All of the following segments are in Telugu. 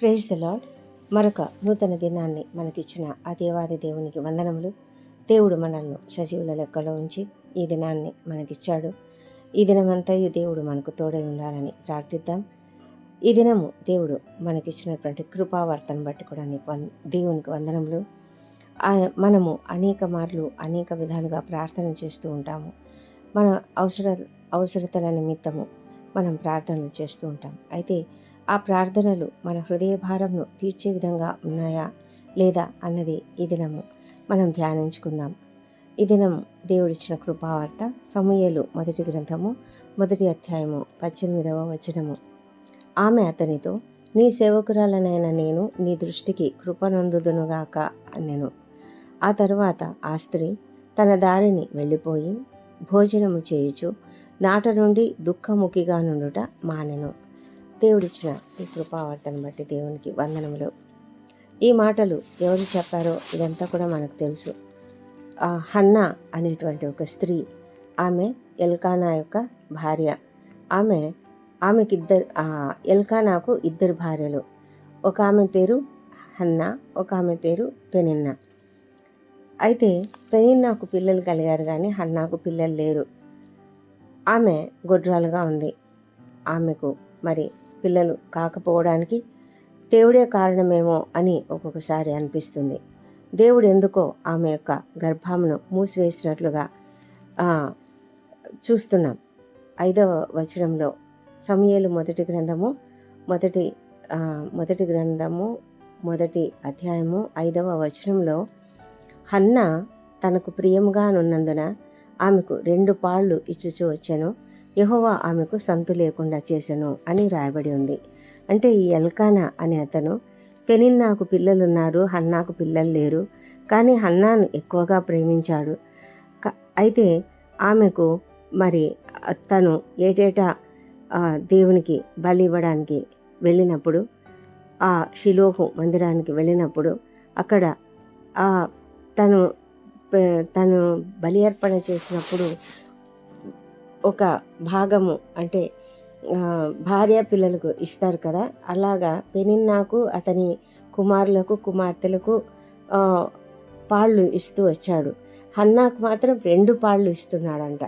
ప్రైజ్ ద లాడ్ మరొక నూతన దినాన్ని మనకిచ్చిన ఆ దేవాది దేవునికి వందనములు. దేవుడు మనల్ని సజీవుల లెక్కలో ఉంచి ఈ దినాన్ని మనకిచ్చాడు. ఈ దినమంతయు దేవుడు మనకు తోడై ఉండాలని ప్రార్థిద్దాం. ఈ దినము దేవుడు మనకిచ్చినటువంటి కృపావర్తను బట్టి కూడా నీకు వం దేవునికి వందనములు. మనము అనేక మార్లు అనేక విధాలుగా ప్రార్థన చేస్తూ ఉంటాము. మన అవసర అవసరతల నిమిత్తము మనం ప్రార్థనలు చేస్తూ ఉంటాం. అయితే ఆ ప్రార్థనలు మన హృదయ భారంను తీర్చే విధంగా ఉన్నాయా లేదా అన్నది ఈ దినము మనం ధ్యానించుకుందాం. ఈ దినం దేవుడిచ్చిన కృపావార్త సమూయేలు మొదటి గ్రంథము మొదటి అధ్యాయము పద్దెనిమిదవ వచనము. ఆమె అతనితో నీ సేవకురాలనైన నేను నీ దృష్టికి కృపనందుదునుగాక అన్నెను ఆ తరువాత ఆ స్త్రీ తన దారిని వెళ్ళిపోయి భోజనము చేయుచు నాట నుండి దుఃఖముఖిగా నుండుట మానెను. దేవుడిచ్చిన ఈ కృపావార్తను బట్టి దేవునికి వందనములు. ఈ మాటలు ఎవరు చెప్పారో ఇదంతా కూడా మనకు తెలుసు. హన్నా అనేటువంటి ఒక స్త్రీ ఆమె ఎల్కానా యొక్క భార్య. ఆమె ఆమెకి ఇద్దరు ఎల్కానాకు ఇద్దరు భార్యలు. ఒక ఆమె పేరు హన్నా ఒక ఆమె పేరు పెనిన్నా. అయితే పెనిన్నాకు పిల్లలు కలిగారు కానీ హన్నాకు పిల్లలు లేరు. ఆమె గొడ్రాలుగా ఉంది. ఆమెకు మరి పిల్లలు కాకపోవడానికి దేవుడే కారణమేమో అని ఒక్కొక్కసారి అనిపిస్తుంది. దేవుడు ఎందుకో ఆమె యొక్క గర్భామును మూసివేసినట్లుగా చూస్తున్నాం. ఐదవ వచనంలో సమయలు మొదటి గ్రంథము మొదటి మొదటి గ్రంథము మొదటి అధ్యాయము ఐదవ వచనంలో హన్న తనకు ప్రియముగానున్నందున ఆమెకు రెండు పాళ్ళు ఇచ్చుచూ వచ్చాను. యహోవా ఆమెకు సంతు లేకుండా చేసెను అని రాయబడి ఉంది. అంటే ఈ ఎల్కానా అనే అతను పెనిన్నాకు పిల్లలున్నారు హన్నాకు పిల్లలు లేరు కానీ హన్నాను ఎక్కువగా ప్రేమించాడు. అయితే ఆమెకు మరి తను ఏటేటా దేవునికి బలి ఇవ్వడానికి వెళ్ళినప్పుడు ఆ షిలోహు మందిరానికి వెళ్ళినప్పుడు అక్కడ ఆ తను తను బలి అర్పణ చేసినప్పుడు ఒక భాగము అంటే భార్య పిల్లలకు ఇస్తారు కదా. అలాగా పెనిన్నాకు అతని కుమారులకు కుమార్తెలకు పాళ్ళు ఇస్తూ వచ్చాడు. హన్నాకు మాత్రం రెండు పాళ్ళు ఇస్తున్నాడంట.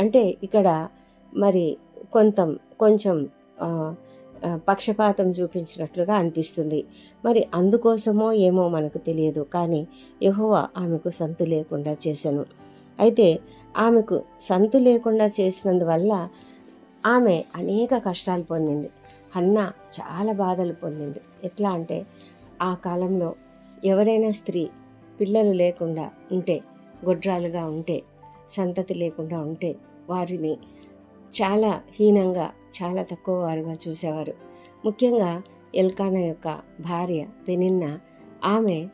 అంటే ఇక్కడ మరి కొంత కొంచెం పక్షపాతం చూపించినట్లుగా అనిపిస్తుంది. మరి అందుకోసమో ఏమో మనకు తెలియదు. కానీ యహోవా ఆమెకు సంతు లేకుండా చేశాను. అయితే ఆమెకు సంతు లేకుండా చేసినందువల్ల ఆమె అనేక కష్టాలు పొందింది. హన్న చాలా బాధలు పొందింది. ఎట్లా అంటే ఆ కాలంలో ఎవరైనా స్త్రీ పిల్లలు లేకుండా ఉంటే గొడ్రాలుగా ఉంటే సంతతి లేకుండా ఉంటే వారిని చాలా హీనంగా చాలా తక్కువ వారుగా చూసేవారు. ముఖ్యంగా ఎల్కాన యొక్క భార్య పెనిన్న ఆమె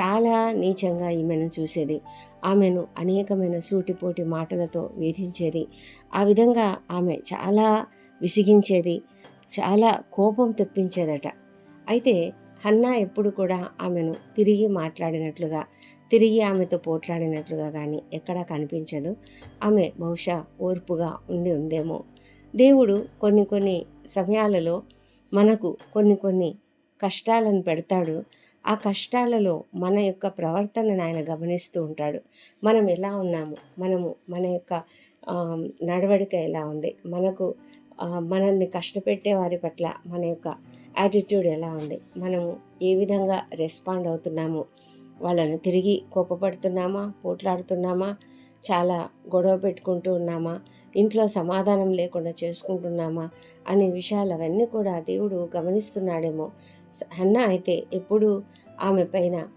చాలా నీచంగా ఈమెను చూసేది. ఆమెను అనేకమైన సూటిపోటి మాటలతో వేధించేది. ఆ విధంగా ఆమె చాలా విసిగించేది చాలా కోపం తెప్పించేదట. అయితే హన్నా ఎప్పుడు కూడా ఆమెను తిరిగి మాట్లాడినట్లుగా తిరిగి ఆమెతో పోట్లాడినట్లుగా కానీ ఎక్కడా కనిపించదు. ఆమె బహుశా ఓర్పుగా ఉండి ఉందేమో. దేవుడు కొన్ని కొన్ని సమయాలలో మనకు కొన్ని కొన్ని కష్టాలను పెడతాడు. ఆ కష్టాలలో మన యొక్క ప్రవర్తనను ఆయన గమనిస్తూ ఉంటాడు. మనం ఎలా ఉన్నాము? మనము మన యొక్క నడవడిక ఎలా ఉంది? మనకు మనల్ని కష్టపెట్టే వారి పట్ల మన యొక్క యాటిట్యూడ్ ఎలా ఉంది? మనము ఏ విధంగా రెస్పాండ్ అవుతున్నాము? వాళ్ళని తిరిగి కోపపడుతున్నామా? పోట్లాడుతున్నామా? చాలా గొడవ పెట్టుకుంటూ ఉన్నామా? ఇంట్లో సమాధానం లేకుండా చేసుకుంటున్నామా అనే విషయాలు అవన్నీ కూడా దేవుడు గమనిస్తున్నాడేమో. స- హన్న అయితే ఎప్పుడు ఆమె పైన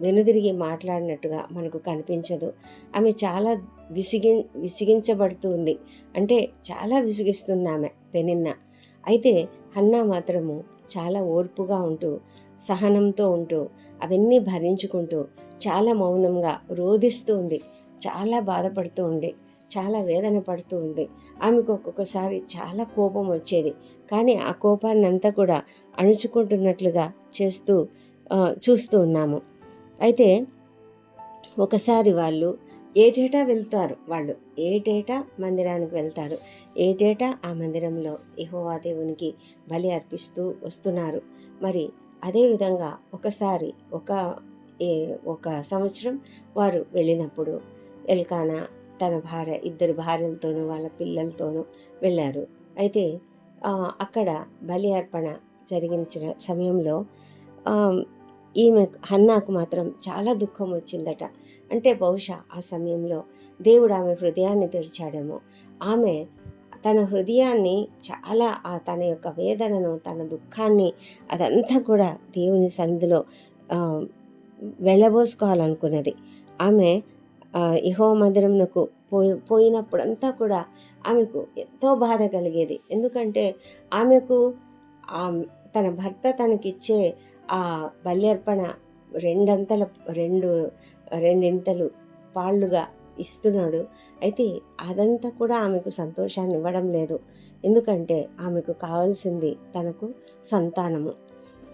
వెనుదిరిగి మాట్లాడినట్టుగా మనకు కనిపించదు. ఆమె చాలా విసిగి విసిగించబడుతూ ఉంది. అంటే చాలా విసిగిస్తుంది ఆమె పెనిన్న. అయితే హన్నా మాత్రము చాలా ఓర్పుగా ఉంటూ సహనంతో ఉంటూ అవన్నీ భరించుకుంటూ చాలా మౌనంగా రోధిస్తూ ఉంది. చాలా బాధపడుతూ ఉంది. చాలా వేదన పడుతూ ఉంది. ఆమెకు ఒక్కొక్కసారి చాలా కోపం వచ్చేది. కానీ ఆ కోపాన్ని అంతా కూడా అణుచుకుంటున్నట్లుగా చేస్తూ చూస్తూ ఉన్నాము. అయితే ఒకసారి వాళ్ళు ఏటేటా వెళ్తారు? వాళ్ళు ఏటేటా మందిరానికి వెళ్తారు? ఏటేటా ఆ మందిరంలో యహోవా దేవునికి బలి అర్పిస్తూ వస్తున్నారు? మరి అదేవిధంగా ఒకసారి ఒక ఏ ఒక సంవత్సరం వారు వెళ్ళినప్పుడు ఎల్కానా తన భార్య ఇద్దరు భార్యలతోనూ వాళ్ళ పిల్లలతోనూ వెళ్ళారు. అయితే అక్కడ బలి అర్పణ జరిగించిన సమయంలో ఈమె హన్నాకు మాత్రం చాలా దుఃఖం వచ్చిందట. అంటే బహుశా ఆ సమయంలో దేవుడు ఆమె హృదయాన్ని తెరిచాడేమో. ఆమె తన హృదయాన్ని చాలా ఆ తన యొక్క వేదనను తన దుఃఖాన్ని అదంతా కూడా దేవుని సన్నిధిలో వెళ్ళబోసుకోవాలనుకున్నది. ఆమె ఇహో మందిరంకు పోయి పోయినప్పుడంతా కూడా ఆమెకు ఎంతో బాధ కలిగేది. ఎందుకంటే ఆమెకు ఆ తన భర్త తనకిచ్చే ఆ బల్యర్పణ రెండంతల రెండు రెండింతలు పాళ్ళుగా ఇస్తున్నాడు. అయితే అదంతా కూడా ఆమెకు సంతోషాన్ని ఇవ్వడం లేదు. ఎందుకంటే ఆమెకు కావాల్సింది తనకు సంతానము.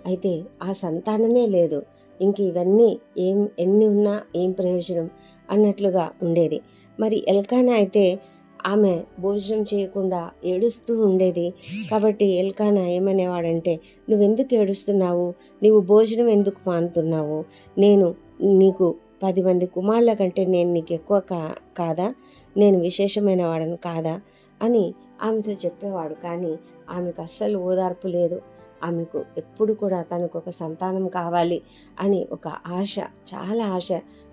అయితే ఆ సంతానమే లేదు. ఇంక ఇవన్నీ ఏం ఎన్ని ఉన్నా ఏం ప్రయోజనం అన్నట్లుగా ఉండేది. మరి ఎల్కానా అయితే ఆమె భోజనం చేయకుండా ఏడుస్తూ ఉండేది. కాబట్టి ఎల్కానా ఏమనేవాడంటే నువ్వెందుకు ఏడుస్తున్నావు? నీవు భోజనం ఎందుకు మానుతున్నావు? నేను నీకు పది మంది కుమారుల కంటే నేను నీకు ఎక్కువ కా కాదా? నేను విశేషమైన వాడను కాదా? అని ఆమెతో చెప్పేవాడు. కానీ ఆమెకు అస్సలు ఓదార్పు లేదు. ఆమెకు ఎప్పుడు కూడా తనకు ఒక సంతానం కావాలి అని ఒక ఆశ చాలా ఆశ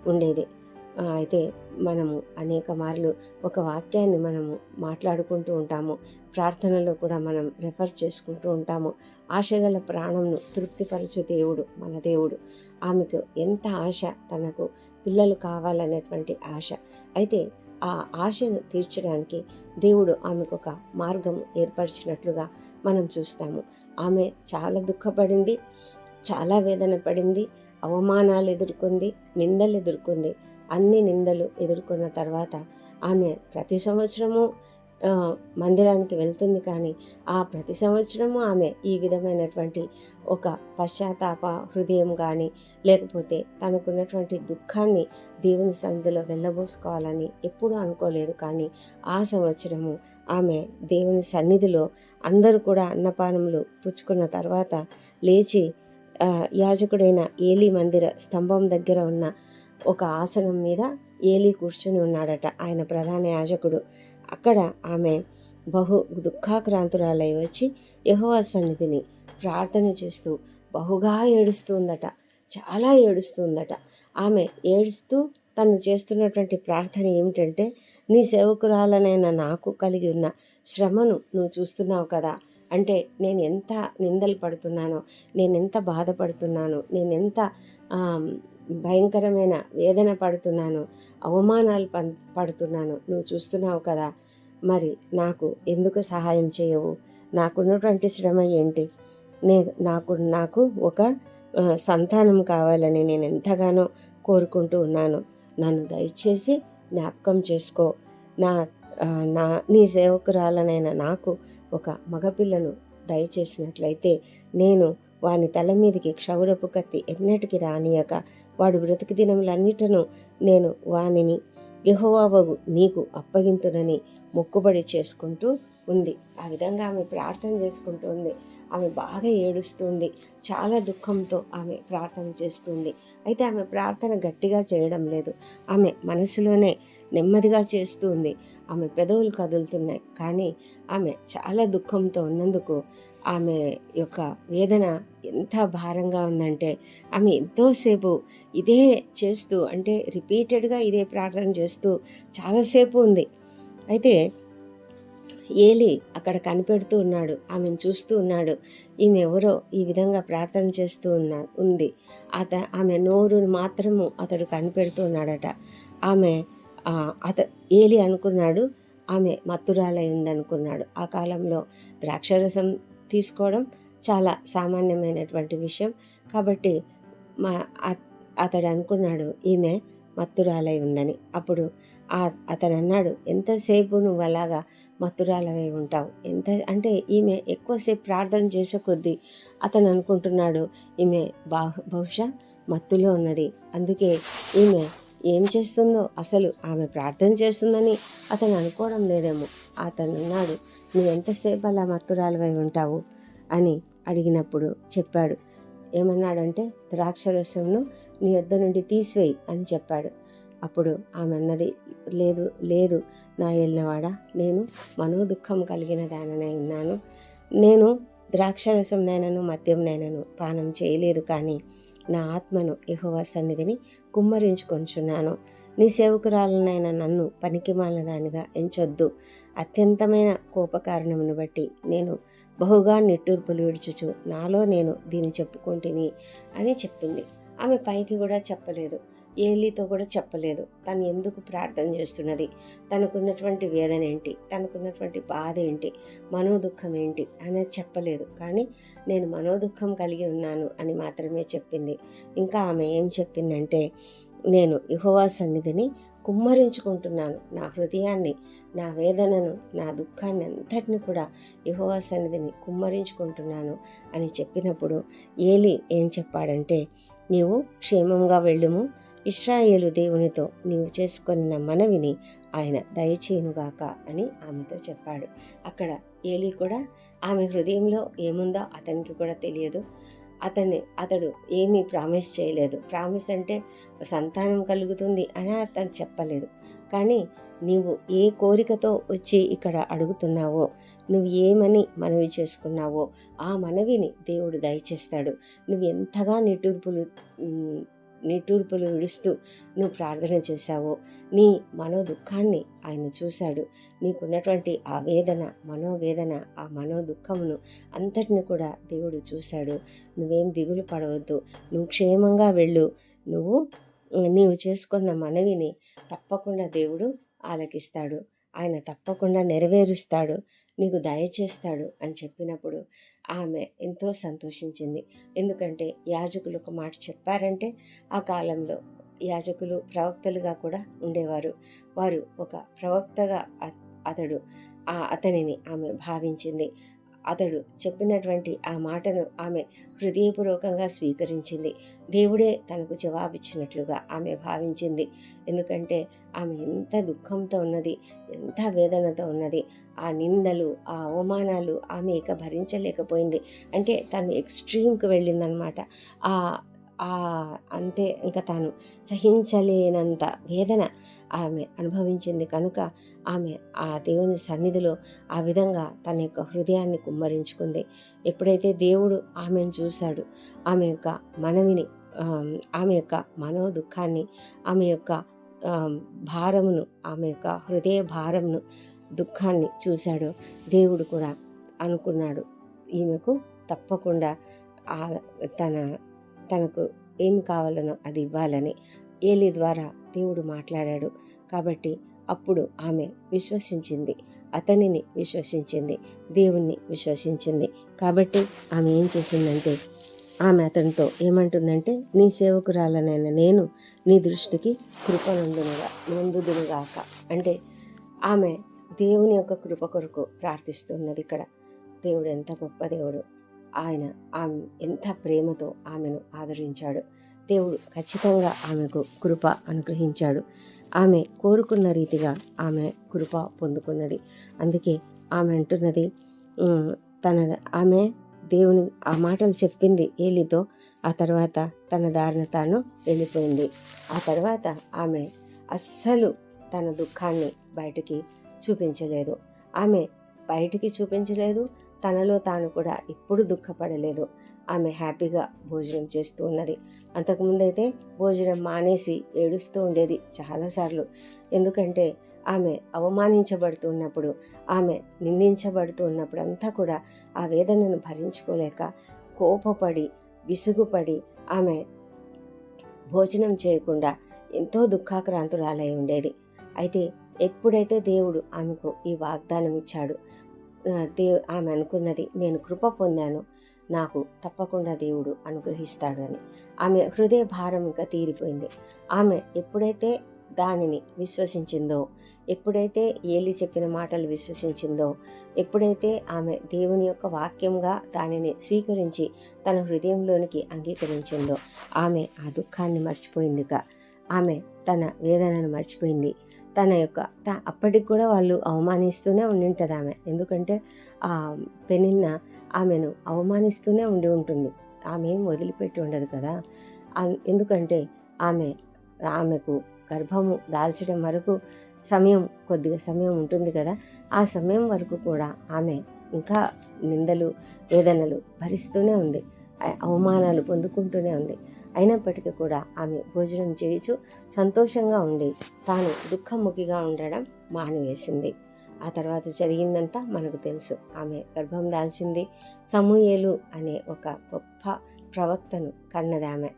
ఉండేది. అయితే మనము అనేక మార్లు ఒక వాక్యాన్ని మనము మాట్లాడుకుంటూ ఉంటాము. ప్రార్థనలో కూడా మనం రెఫర్ చేసుకుంటూ ఉంటాము. ఆశగల ప్రాణంను తృప్తిపరచు దేవుడు మన దేవుడు. ఆమెకు ఎంత ఆశ తనకు పిల్లలు కావాలనేటువంటి ఆశ. అయితే ఆ ఆశను తీర్చడానికి దేవుడు ఆమెకు ఒక మార్గం ఏర్పరిచినట్లుగా మనం చూస్తాము. ఆమె చాలా దుఃఖపడింది చాలా వేదన పడింది అవమానాలు ఎదుర్కొంది నిందలు ఎదుర్కొంది. అన్ని నిందలు ఎదుర్కొన్న తర్వాత ఆమె ప్రతి సంవత్సరము మందిరానికి వెళ్తుంది. కానీ ఆ ప్రతి సంవత్సరము ఆమె ఈ విధమైనటువంటి ఒక పశ్చాత్తాప హృదయం కానీ లేకపోతే తనకున్నటువంటి దుఃఖాన్ని దేవుని సన్నిధిలో వెళ్ళబోసుకోవాలని ఎప్పుడూ అనుకోలేదు. కానీ ఆ సంవత్సరము ఆమె దేవుని సన్నిధిలో అందరూ కూడా అన్నపానములు పుచ్చుకున్న తర్వాత లేచి యాజకుడైన ఏలి మందిర స్తంభం దగ్గర ఉన్న ఒక ఆసనం మీద ఏలి కూర్చుని ఉన్నాడట. ఆయన ప్రధాన యాజకుడు. అక్కడ ఆమె బహు దుఃఖాక్రాంతురాలై వచ్చి యహోవా సన్నిధిని ప్రార్థన చేస్తూ బహుగా ఏడుస్తుందట చాలా ఏడుస్తుందట. ఆమె ఏడుస్తూ తను చేస్తున్నటువంటి ప్రార్థన ఏమిటంటే నీ సేవకురాలనైన నాకు కలిగి ఉన్న శ్రమను నువ్వు చూస్తున్నావు కదా. అంటే నేను ఎంత నిందలు పడుతున్నానో నేను ఎంత బాధపడుతున్నానో నేను ఎంత భయంకరమైన వేదన పడుతున్నాను అవమానాలు పం- పడుతున్నాను. నువ్వు చూస్తున్నావు కదా మరి నాకు ఎందుకు సహాయం చేయవు? నాకున్నటువంటి శ్రమ ఏంటి? నే నాకు నాకు ఒక సంతానం కావాలని నేను ఎంతగానో కోరుకుంటూ ఉన్నాను. నన్ను దయచేసి జ్ఞాపకం చేసుకో. నా నా నీ సేవకురాలనైన నాకు ఒక మగపిల్లను దయచేసినట్లయితే నేను వాని తల మీదకి క్షౌరపు కత్తి ఎన్నటికి రానియక వాడు బ్రతుకు దినములన్నిటను నేను వానిని. యహోవాబు నీకు అప్పగింతునని మొక్కుబడి చేసుకుంటూ ఉంది. ఆ విధంగా ఆమె ప్రార్థన చేసుకుంటూ ఉంది. ఆమె బాగా ఏడుస్తుంది చాలా దుఃఖంతో ఆమె ప్రార్థన చేస్తుంది అయితే ఆమె ప్రార్థన గట్టిగా చేయడం లేదు. ఆమె మనసులోనే నెమ్మదిగా చేస్తూ ఉంది. ఆమె పెదవులు కదులుతున్నాయి. కానీ ఆమె చాలా దుఃఖంతో ఉన్నందుకు ఆమె యొక్క వేదన ఎంత భారంగా ఉందంటే ఆమె ఎంతోసేపు ఇదే చేస్తూ అంటే రిపీటెడ్గా ఇదే ప్రార్థన చేస్తూ చాలాసేపు ఉంది. అయితే ఏలి అక్కడ కనిపెడుతూ ఉన్నాడు. ఆమెను చూస్తూ ఉన్నాడు. ఈమె ఎవరో ఈ విధంగా ప్రార్థన చేస్తూ ఉన్న ఉంది. అత ఆమె నోరును మాత్రము అతడు కనిపెడుతూ ఉన్నాడట. ఆమె అత ఏలి అనుకున్నాడు ఆమె మత్తురాలై ఉందనుకున్నాడు. ఆ కాలంలో ద్రాక్షరసం తీసుకోవడం చాలా సామాన్యమైనటువంటి విషయం. కాబట్టి మా అతడు అనుకున్నాడు ఈమె మత్తురాలై ఉందని. అప్పుడు అతను అన్నాడు ఎంతసేపు నువ్వు అలాగా మత్తురాలవై ఉంటావు? ఎంత అంటే ఈమె ఎక్కువసేపు ప్రార్థన చేసే కొద్దీ అతను అనుకుంటున్నాడు ఈమె బహుశా మత్తులో ఉన్నది. అందుకే ఈమె ఏం చేస్తుందో అసలు ఆమె ప్రార్థన చేస్తుందని అతను అనుకోవడం లేదేమో. అతను అన్నాడు నువ్వు ఎంతసేపు అలా మత్తురాలువై ఉంటావు? అని అడిగినప్పుడు చెప్పాడు. ఏమన్నాడంటే ద్రాక్షరసంను నీ వద్ద నుండి తీసివేయి అని చెప్పాడు. అప్పుడు ఆమె అన్నది లేదు లేదు నా వెళ్ళినవాడ నేను మనోదుఖం కలిగిన దాననై ఉన్నాను. నేను ద్రాక్షరసం నైనను మద్యం నైనను పానం చేయలేదు కానీ నా ఆత్మను యహోవా సన్నిధిని కుమ్మరించుకొంచున్నాను. నీ సేవకురాలనైన నన్ను పనికిమాలదానిగా ఎంచొద్దు. అత్యంతమైన కోపకారణమును బట్టి నేను బహుగా నిట్టూర్పులు విడుచుచు. నాలో నేను దీన్ని చెప్పుకుంటుని అని చెప్పింది. ఆమె పైకి కూడా చెప్పలేదు. ఏలీతో కూడా చెప్పలేదు. తను ఎందుకు ప్రార్థన చేస్తున్నది? తనకున్నటువంటి వేదన ఏంటి? తనకున్నటువంటి బాధ ఏంటి? మనోదుఖం ఏంటి? అనేది చెప్పలేదు. కానీ నేను మనోదుఖం కలిగి ఉన్నాను అని మాత్రమే చెప్పింది. ఇంకా ఆమె ఏం చెప్పిందంటే నేను యుహోవా సన్నిధిని కుమ్మరించుకుంటున్నాను. నా హృదయాన్ని నా వేదనను నా దుఃఖాన్ని అంతటిని కూడా యహోవా సన్నిధిని కుమ్మరించుకుంటున్నాను అని చెప్పినప్పుడు ఏలి ఏం చెప్పాడంటే నీవు క్షేమంగా వెళ్ళుము ఇస్రాయేలు దేవునితో నీవు చేసుకున్న మనవిని ఆయన దయచేయునుగాక అని ఆమెతో చెప్పాడు. అక్కడ ఏలి కూడా ఆమె హృదయంలో ఏముందో అతనికి కూడా తెలియదు. అతన్ని అతడు ఏమీ ప్రామిస్ చేయలేదు. ప్రామిస్ అంటే సంతానం కలుగుతుంది అని అతను చెప్పలేదు. కానీ నీవు ఏ కోరికతో వచ్చి ఇక్కడ అడుగుతున్నావో నువ్వు ఏమని మనవి చేసుకున్నావో ఆ మనవిని దేవుడు దయచేస్తాడు. నువ్వు ఎంతగా నిట్టూర్పులు నిట్టూర్పులు విడుస్తూ నువ్వు ప్రార్థన చేశావో. నీ మనో దుఃఖాన్ని ఆయన చూశాడు. నీకున్నటువంటి ఆ వేదన మనోవేదన ఆ మనో దుఃఖమును అంతటిని కూడా దేవుడు చూశాడు. నువ్వేం దిగులు పడవద్దు. నువ్వు క్షేమంగా వెళ్ళు. నువ్వు నీవు చేసుకున్న మనవిని తప్పకుండా దేవుడు ఆలకిస్తాడు. ఆయన తప్పకుండా నెరవేరుస్తాడు. నీకు దయచేస్తాడు అని చెప్పినప్పుడు ఆమె ఎంతో సంతోషించింది. ఎందుకంటే యాజకులు ఒక మాట చెప్పారంటే ఆ కాలంలో యాజకులు ప్రవక్తలుగా కూడా ఉండేవారు. వారు ఒక ప్రవక్తగా అతడు ఆ అతనిని ఆమె భావించింది. అతడు చెప్పినటువంటి ఆ మాటను ఆమె హృదయపూర్వకంగా స్వీకరించింది. దేవుడే తనకు జవాబిచ్చినట్లుగా ఆమె భావించింది. ఎందుకంటే ఆమె ఎంత దుఃఖంతో ఉన్నది ఎంత వేదనతో ఉన్నది ఆ నిందలు ఆ అవమానాలు ఆమె ఇక భరించలేకపోయింది. అంటే తను ఎక్స్ట్రీమ్కి వెళ్ళిందనమాట. ఆ ఆ అంతే ఇంకా తాను సహించలేనంత వేదన ఆమె అనుభవించింది కనుక ఆమె ఆ దేవుని సన్నిధిలో ఆ విధంగా తన యొక్క హృదయాన్ని కుమ్మరించుకుంది. ఎప్పుడైతే దేవుడు ఆమెను చూశాడు ఆమె యొక్క మనవిని ఆమె యొక్క మనో దుఃఖాన్ని ఆమె యొక్క భారమును ఆమె యొక్క హృదయ భారమును దుఃఖాన్ని చూశాడు దేవుడు కూడా అనుకున్నాడు. ఈమెకు తప్పకుండా తన తనకు ఏం కావాలనో అది ఇవ్వాలని ఏలి ద్వారా దేవుడు మాట్లాడాడు. కాబట్టి అప్పుడు ఆమె విశ్వసించింది. అతనిని విశ్వసించింది. దేవుణ్ణి విశ్వసించింది. కాబట్టి ఆమె ఏం చేసిందంటే ఆమె అతనితో ఏమంటుందంటే నీ సేవకురాలనైన నేను నీ దృష్టికి కృపనందునుగా నందుదునుగాక. అంటే ఆమె దేవుని యొక్క కృప కొరకు ప్రార్థిస్తున్నది ఇక్కడ. దేవుడు ఎంత గొప్ప దేవుడు. ఆయన ఆమె ఎంత ప్రేమతో ఆమెను ఆదరించాడు. దేవుడు ఖచ్చితంగా ఆమెకు కృప అనుగ్రహించాడు. ఆమె కోరుకున్న రీతిగా ఆమె కృప పొందుకున్నది. అందుకే ఆమె అంటున్నది తన ఆమె దేవుని ఆ మాటలు చెప్పింది ఏలితో ఆ తర్వాత తన దారిన తాను వెళ్ళిపోయింది. ఆ తర్వాత ఆమె అస్సలు తన దుఃఖాన్ని బయటికి చూపించలేదు. ఆమె బయటికి చూపించలేదు తనలో తాను కూడా ఎప్పుడు దుఃఖపడలేదు. ఆమె హ్యాపీగా భోజనం చేస్తూ ఉన్నది. అంతకుముందైతే భోజనం మానేసి ఏడుస్తూ ఉండేది చాలాసార్లు. ఎందుకంటే ఆమె అవమానించబడుతూ ఉన్నప్పుడు ఆమె నిందించబడుతూ ఉన్నప్పుడు అంతా కూడా ఆ వేదనను భరించుకోలేక కోపపడి విసుగుపడి ఆమె భోజనం చేయకుండా ఎంతో దుఃఖాక్రాంతురాలై ఉండేది. అయితే ఎప్పుడైతే దేవుడు ఆమెకు ఈ వాగ్దానం ఇచ్చాడు ఆ, దే ఆమె అనుకున్నది నేను కృప పొందాను నాకు తప్పకుండా దేవుడు అనుగ్రహిస్తాడు అని ఆమె హృదయ భారం ఇంకా తీరిపోయింది. ఆమె ఎప్పుడైతే దానిని విశ్వసించిందో ఎప్పుడైతే ఏలి చెప్పిన మాటలు విశ్వసించిందో ఎప్పుడైతే ఆమె దేవుని యొక్క వాక్యంగా దానిని స్వీకరించి తన హృదయంలోనికి అంగీకరించిందో ఆమె ఆ దుఃఖాన్ని మర్చిపోయిందిగా ఆమె తన వేదనను మర్చిపోయింది. తన యొక్క త అప్పటికి కూడా వాళ్ళు అవమానిస్తూనే ఉండి ఉంటుంది ఆమె. ఎందుకంటే ఆ పెనిన్న ఆమెను అవమానిస్తూనే ఉండి ఉంటుంది. ఆమె ఏం వదిలిపెట్టి ఉండదు కదా. ఎందుకంటే ఆమె ఆమెకు గర్భము దాల్చడం వరకు సమయం కొద్దిగా సమయం ఉంటుంది కదా. ఆ సమయం వరకు కూడా ఆమె ఇంకా నిందలు వేదనలు భరిస్తూనే ఉంది. అవమానాలు పొందుకుంటూనే ఉంది. అయినప్పటికీ కూడా ఆమె భోజనం చేయుచు సంతోషంగా ఉండి తాను దుఃఖముఖిగా ఉండడం మానివేసింది. ఆ తర్వాత జరిగిందంతా మనకు తెలుసు. ఆమె గర్భం దాల్చింది. సమూయేలు అనే ఒక గొప్ప ప్రవక్తను కన్నది ఆమె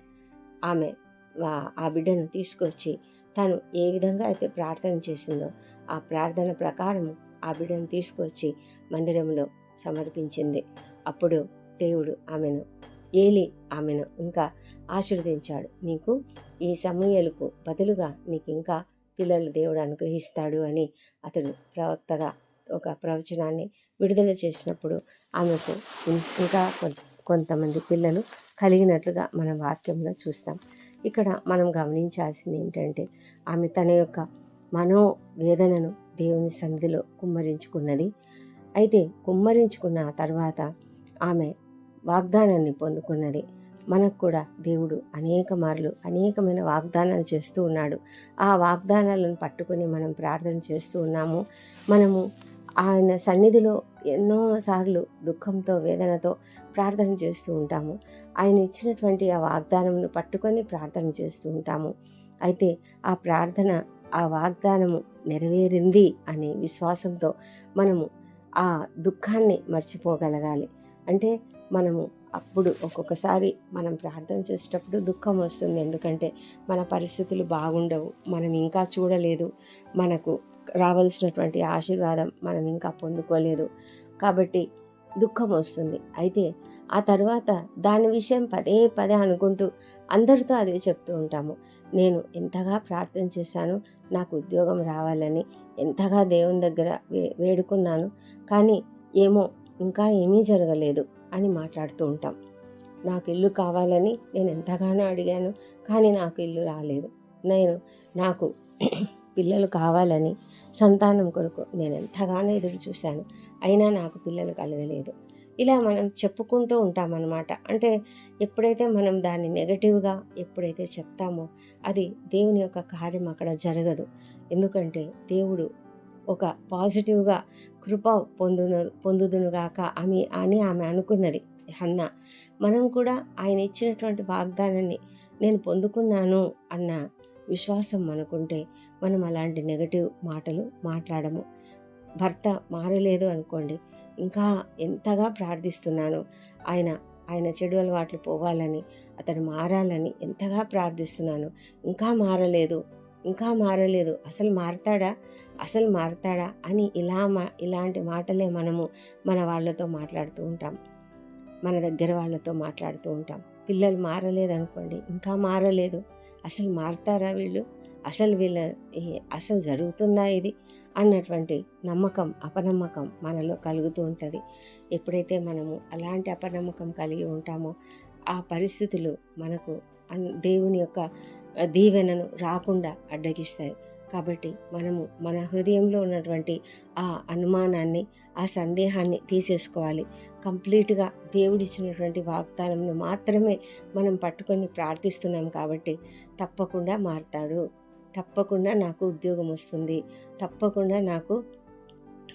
ఆమె వా- ఆ బిడ్డను తీసుకొచ్చి తను ఏ విధంగా అయితే ప్రార్థన చేసిందో ఆ ప్రార్థన ప్రకారం ఆ బిడ్డను తీసుకొచ్చి మందిరంలో సమర్పించింది. అప్పుడు దేవుడు ఆమెను ఏలి ఆమెను ఇంకా ఆశీర్వదించాడు. నీకు ఈ సమూహలకు బదులుగా నీకు ఇంకా పిల్లలు దేవుడు అనుగ్రహిస్తాడు అని అతడు ప్రవక్తగా ఒక ప్రవచనాన్ని విడుదల చేసినప్పుడు ఆమెకు ఇంకా కొంతమంది పిల్లలు కలిగినట్లుగా మనం వాక్యంలో చూస్తాం. ఇక్కడ మనం గమనించాల్సింది ఏమిటంటే ఆమె తన యొక్క మనోవేదనను దేవుని సన్నిధిలో కుమ్మరించుకున్నది. అయితే కుమ్మరించుకున్న తర్వాత ఆమె వాగ్దానాన్ని పొందుకున్నది. మనకు కూడా దేవుడు అనేక మార్లు అనేకమైన వాగ్దానాలు చేస్తూ ఉన్నాడు. ఆ వాగ్దానాలను పట్టుకొని మనం ప్రార్థన చేస్తూ ఉన్నాము. మనము ఆయన సన్నిధిలో ఎన్నోసార్లు దుఃఖంతో వేదనతో ప్రార్థన చేస్తూ ఉంటాము. ఆయన ఇచ్చినటువంటి ఆ వాగ్దానంను పట్టుకొని ప్రార్థన చేస్తూ ఉంటాము. అయితే ఆ ప్రార్థన ఆ వాగ్దానము నెరవేరింది అనే విశ్వాసంతో మనము ఆ దుఃఖాన్ని మర్చిపోగలగాలి. అంటే మనము అప్పుడు ఒక్కొక్కసారి మనం ప్రార్థన చేసేటప్పుడు దుఃఖం వస్తుంది. ఎందుకంటే మన పరిస్థితులు బాగుండవు మనం ఇంకా చూడలేదు మనకు రావాల్సినటువంటి ఆశీర్వాదం మనం ఇంకా పొందుకోలేదు కాబట్టి దుఃఖం వస్తుంది. అయితే ఆ తర్వాత దాని విషయం పదే పదే అనుకుంటూ అందరితో అదే చెప్తూ ఉంటాము. నేను ఎంతగా ప్రార్థన చేశాను నాకు ఉద్యోగం రావాలని ఎంతగా దేవుని దగ్గర వే వేడుకున్నాను కానీ ఏమో ఇంకా ఏమీ జరగలేదు అని మాట్లాడుతూ ఉంటాం. నాకు ఇల్లు కావాలని నేను ఎంతగానో అడిగాను కానీ నాకు ఇల్లు రాలేదు. నేను నాకు పిల్లలు కావాలని సంతానం కొరకు నేను ఎంతగానో ఎదురు చూశాను. అయినా నాకు పిల్లలు కలగలేదు ఇలా మనం చెప్పుకుంటూ ఉంటామన్నమాట. అంటే ఎప్పుడైతే మనం దాన్ని నెగటివ్గా ఎప్పుడైతే చెప్తామో అది దేవుని యొక్క కార్యం అక్కడ జరగదు. ఎందుకంటే దేవుడు ఒక పాజిటివ్గా కృప పొందును పొందుదునుగాక ఆమె అని ఆమె అనుకున్నది అన్న మనం కూడా ఆయన ఇచ్చినటువంటి వాగ్దానాన్ని నేను పొందుకున్నాను అన్న విశ్వాసం మనకుంటే మనం అలాంటి నెగటివ్ మాటలు మాట్లాడము. భర్త మారలేదు అనుకోండి ఇంకా ఎంతగా ప్రార్థిస్తున్నాను ఆయన ఆయన చెడు అలవాట్లు పోవాలని అతను మారాలని ఎంతగా ప్రార్థిస్తున్నాను ఇంకా మారలేదు ఇంకా మారలేదు. అసలు మారతాడా? అసలు మారతాడా? అని ఇలా మా ఇలాంటి మాటలే మనము మన వాళ్ళతో మాట్లాడుతూ ఉంటాం. మన దగ్గర వాళ్ళతో మాట్లాడుతూ ఉంటాం. పిల్లలు మారలేదు అనుకోండి ఇంకా మారలేదు. అసలు మారతారా వీళ్ళు? అసలు వీళ్ళ అసలు జరుగుతుందా ఇది? అన్నటువంటి నమ్మకం అపనమ్మకం మనలో కలుగుతూ ఉంటుంది. ఎప్పుడైతే మనము అలాంటి అపనమ్మకం కలిగి ఉంటామో ఆ పరిస్థితులు మనకు అన్ దేవుని యొక్క దీవెనను రాకుండా అడ్డగిస్తాయి. కాబట్టి మనము మన హృదయంలో ఉన్నటువంటి ఆ అనుమానాన్ని ఆ సందేహాన్ని తీసేసుకోవాలి. కంప్లీట్గా దేవుడిచ్చినటువంటి వాగ్దానంను మాత్రమే మనం పట్టుకొని ప్రార్థిస్తున్నాం కాబట్టి తప్పకుండా మారుతాడు. తప్పకుండా నాకు ఉద్యోగం వస్తుంది. తప్పకుండా నాకు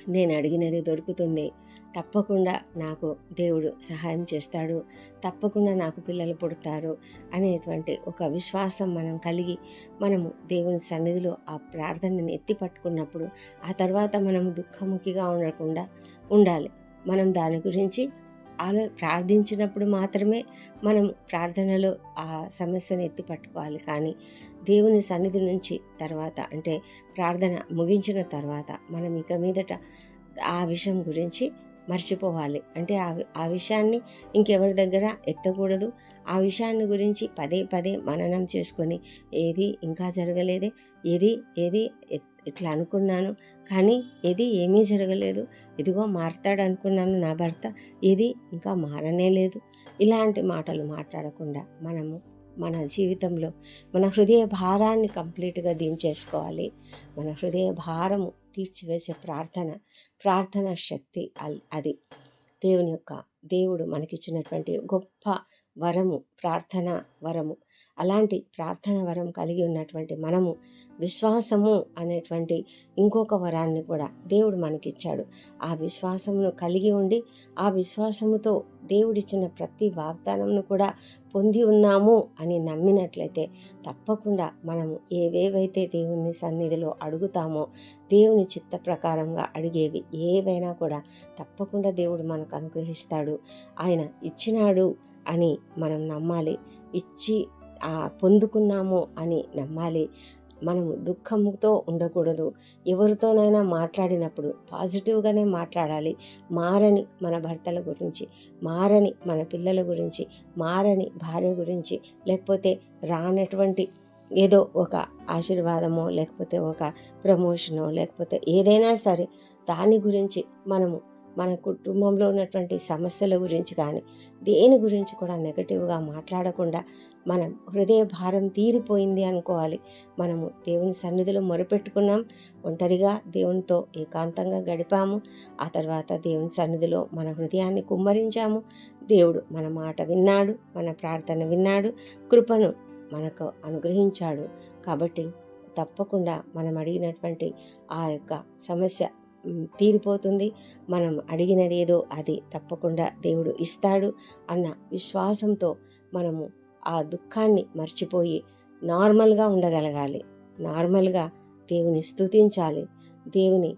నేను అడిగినది దొరుకుతుంది. తప్పకుండా నాకు దేవుడు సహాయం చేస్తాడు తప్పకుండా నాకు పిల్లలు పుడతారు అనేటువంటి ఒక విశ్వాసం మనం కలిగి మనము దేవుని సన్నిధిలో ఆ ప్రార్థనని ఎత్తి పట్టుకున్నప్పుడు ఆ తర్వాత మనం దుఃఖముఖిగా ఉండకుండా ఉండాలి. మనం దాని గురించి ఆలో ప్రార్థించినప్పుడు మాత్రమే మనం ప్రార్థనలో ఆ సమస్యను ఎత్తి పట్టుకోవాలి. కానీ దేవుని సన్నిధి నుంచి తర్వాత అంటే ప్రార్థన ముగించిన తర్వాత మనం ఇక మీదట ఆ విషయం గురించి మర్చిపోవాలి. అంటే ఆ ఆ విషయాన్ని ఇంకెవరి దగ్గర ఎత్తకూడదు. ఆ విషయాన్ని గురించి పదే పదే మననం చేసుకొని ఏది ఇంకా జరగలేదే ఏది ఏది ఇట్లా అనుకున్నాను కానీ ఏది ఏమీ జరగలేదు. ఇదిగో మారతాడు అనుకున్నాను నా భర్త ఇది ఇంకా మారనే లేదు. ఇలాంటి మాటలు మాట్లాడకుండా మనము మన జీవితంలో మన హృదయ భారాన్ని కంప్లీట్గా దించేసుకోవాలి. మన హృదయ భారము తీర్చివేసే ప్రార్థన ప్రార్థన శక్తి అది. దేవుని యొక్క దేవుడు మనకిచ్చినటువంటి గొప్ప వరము ప్రార్థన వరము. అలాంటి ప్రార్థన వరం కలిగి ఉన్నటువంటి మనము విశ్వాసము అనేటువంటి ఇంకొక వరాన్ని కూడా దేవుడు మనకిచ్చాడు. ఆ విశ్వాసమును కలిగి ఉండి ఆ విశ్వాసముతో దేవుడిచ్చిన ప్రతి వాగ్దానంను కూడా పొంది ఉన్నాము అని నమ్మినట్లయితే తప్పకుండా మనము ఏవేవైతే దేవుని సన్నిధిలో అడుగుతామో దేవుని చిత్త ప్రకారంగా అడిగేవి ఏవైనా కూడా తప్పకుండా దేవుడు మనకు అనుగ్రహిస్తాడు. ఆయన ఇచ్చినాడు అని మనం నమ్మాలి. ఇచ్చి పొందుకున్నాము అని నమ్మాలి. మనము దుఃఖంతో ఉండకూడదు. ఎవరితోనైనా మాట్లాడినప్పుడు పాజిటివ్గానే మాట్లాడాలి. మారని మన భర్తల గురించి మారని మన పిల్లల గురించి మారని భార్య గురించి లేకపోతే రానటువంటి ఏదో ఒక ఆశీర్వాదమో లేకపోతే ఒక ప్రమోషనో లేకపోతే ఏదైనా సరే దాని గురించి మనము మన కుటుంబంలో ఉన్నటువంటి సమస్యల గురించి కానీ దేని గురించి కూడా నెగటివ్గా మాట్లాడకుండా మనం హృదయ భారం తీరిపోయింది అనుకోవాలి. మనము దేవుని సన్నిధిలో మొరపెట్టుకున్నాం. ఒంటరిగా దేవునితో ఏకాంతంగా గడిపాము. ఆ తర్వాత దేవుని సన్నిధిలో మన హృదయాన్ని కుమ్మరించాము. దేవుడు మన మాట విన్నాడు మన ప్రార్థన విన్నాడు కృపను మనకు అనుగ్రహించాడు. కాబట్టి తప్పకుండా మనం అడిగినటువంటి ఆ యొక్క సమస్య తీరిపోతుంది. మనం అడిగినదేదో అది తప్పకుండా దేవుడు ఇస్తాడు అన్న విశ్వాసంతో మనము ఆ దుఃఖాన్ని మర్చిపోయి నార్మల్గా ఉండగలగాలి. నార్మల్గా దేవుని స్తుతించాలి. దేవుని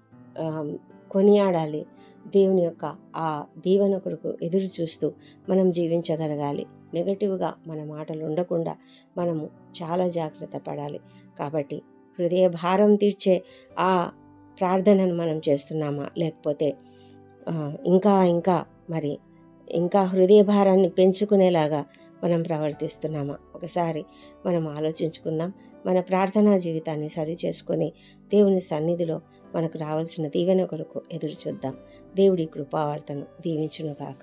కొనియాడాలి. దేవుని యొక్క ఆ దీవెన కొరకు ఎదురు చూస్తూ మనం జీవించగలగాలి. నెగటివ్గా మన మాటలు ఉండకుండా మనము చాలా జాగ్రత్త పడాలి. కాబట్టి హృదయ భారం తీర్చే ఆ ప్రార్థనను మనం చేస్తున్నామా? లేకపోతే ఇంకా ఇంకా మరి ఇంకా హృదయ భారాన్ని పెంచుకునేలాగా మనం ప్రవర్తిస్తున్నామా? ఒకసారి మనం ఆలోచించుకుందాం. మన ప్రార్థనా జీవితాన్ని సరి చేసుకొని దేవుని సన్నిధిలో మనకు రావాల్సిన దీవెన కొరకు ఎదురు చూద్దాం. దేవుడి కృపావార్తను దీవించునుగాక.